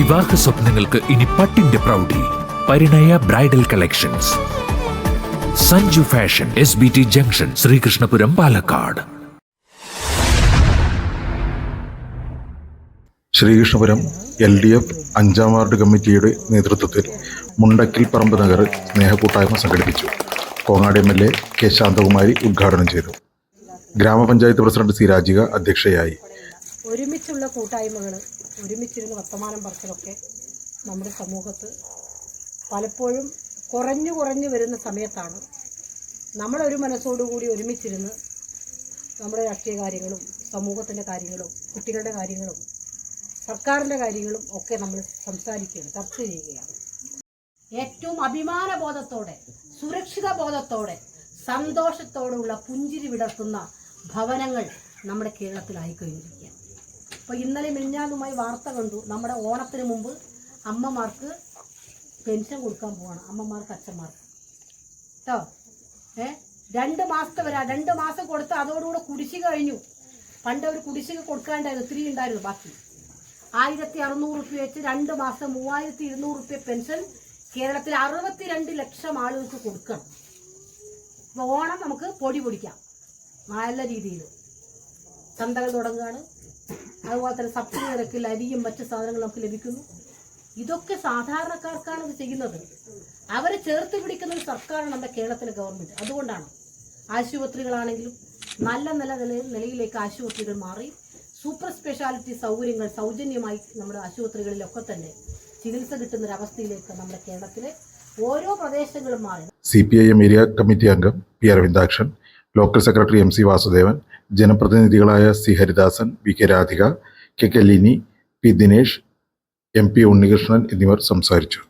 വിവാഹ സ്വപ്നങ്ങൾക്ക് ഇനി പട്ടിന്റെ പ്രൗഢി. Parinaya bridal collections. Sanju fashion S B T junction Sreekrishnapuram Palakkad. Sreekrishnapuram L D F അഞ്ചാം വാർഡ് കമ്മിറ്റിയുടെ നേതൃത്വത്തിൽ മുണ്ടക്കിൽ പറമ്പ് നഗർ സ്നേഹക്കൂട്ടായ്മ സംഘടിപ്പിച്ചു. Kongad M L A K Santhakumari ഉദ്ഘാടനം ചെയ്തു. ഗ്രാമപഞ്ചായത്ത് പ്രസിഡന്റ് സി രാജിക അധ്യക്ഷയായി. ഒരുമിച്ചുള്ള കൂട്ടായ്മകൾ ഒരുമിച്ചിരുന്ന് വർത്തമാനം പറച്ചിലൊക്കെ നമ്മുടെ സമൂഹത്ത് പലപ്പോഴും കുറഞ്ഞു കുറഞ്ഞു വരുന്ന സമയത്താണ് നമ്മളൊരു മനസ്സോടുകൂടി ഒരുമിച്ചിരുന്ന് നമ്മുടെ രാഷ്ട്രീയ കാര്യങ്ങളും സമൂഹത്തിന്റെ കാര്യങ്ങളും കുട്ടികളുടെ കാര്യങ്ങളും സർക്കാരിന്റെ കാര്യങ്ങളും ഒക്കെ നമ്മൾ സംസാരിക്കുകയാണ് ചർച്ച ചെയ്യുകയാണ്. ഏറ്റവും അഭിമാനബോധത്തോടെ സുരക്ഷിത ബോധത്തോടെ സന്തോഷത്തോടെയുള്ള പുഞ്ചിരി വിടർത്തുന്ന ഭവനങ്ങൾ നമ്മുടെ കേരളത്തിലായിക്കഴിഞ്ഞിരിക്കുകയാണ്. അപ്പോൾ ഇന്നലെ മിനിഞ്ഞാന്നുമായി വാർത്ത കണ്ടു. നമ്മുടെ ഓണത്തിന് മുമ്പ് അമ്മമാർക്ക് പെൻഷൻ കൊടുക്കാൻ പോവാണ്. അമ്മമാർക്ക് അച്ഛന്മാർക്ക്. കേട്ടോ ഏ? രണ്ട് മാസത്തെ വരാ. രണ്ട് മാസം കൊടുത്ത് അതോടുകൂടെ കുടിശ്ശിക കഴിഞ്ഞു. പണ്ട് ഒരു കുടിശ്ശിക കൊടുക്കാണ്ടായിരുന്നു. ഒത്തിരി ഉണ്ടായിരുന്നു ബാക്കി. ആയിരത്തി അറുന്നൂറ് റുപ്യ വെച്ച് രണ്ട് മാസം മൂവായിരത്തി ഇരുന്നൂറ് റുപ്യ പെൻഷൻ കേരളത്തിൽ അറുപത്തിരണ്ട് ലക്ഷം ആളുകൾക്ക് കൊടുക്കണം. അപ്പോൾ ഓണം നമുക്ക് പൊടി പൊടിക്കാം. നല്ല രീതിയിൽ. ചന്തകൾ തുടങ്ങുകയാണ്. അതുപോലെ തന്നെ സബ്സിഡി നിരക്കിൽ അരിയും മറ്റു സാധനങ്ങളും നമുക്ക് ലഭിക്കുന്നു. ഇതൊക്കെ സാധാരണക്കാർക്കാണ് ഇത് ചെയ്യുന്നത്. അവരെ ചേർത്ത് പിടിക്കുന്ന ഒരു സർക്കാരാണ് നമ്മുടെ കേരളത്തിലെ ഗവൺമെന്റ് അതുകൊണ്ടാണ് ആശുപത്രികളാണെങ്കിലും നല്ല നല്ല നില നിലയിലേക്ക് ആശുപത്രികൾ മാറി. സൂപ്പർ സ്പെഷ്യാലിറ്റി സൗകര്യങ്ങൾ സൗജന്യമായി നമ്മുടെ ആശുപത്രികളിലൊക്കെ തന്നെ ചികിത്സ കിട്ടുന്ന അവസ്ഥയിലേക്ക് നമ്മുടെ കേരളത്തിലെ ഓരോ പ്രദേശങ്ങളും മാറി. C P I M area committee അംഗം P Aravindakshan local secretary M C Vasudevan ജനപ്രതിനിധികളായ C Haridasan V K Radhika K K Lini P Dinesh M P Unnikrishnan എന്നിവർ സംസാരിച്ചു.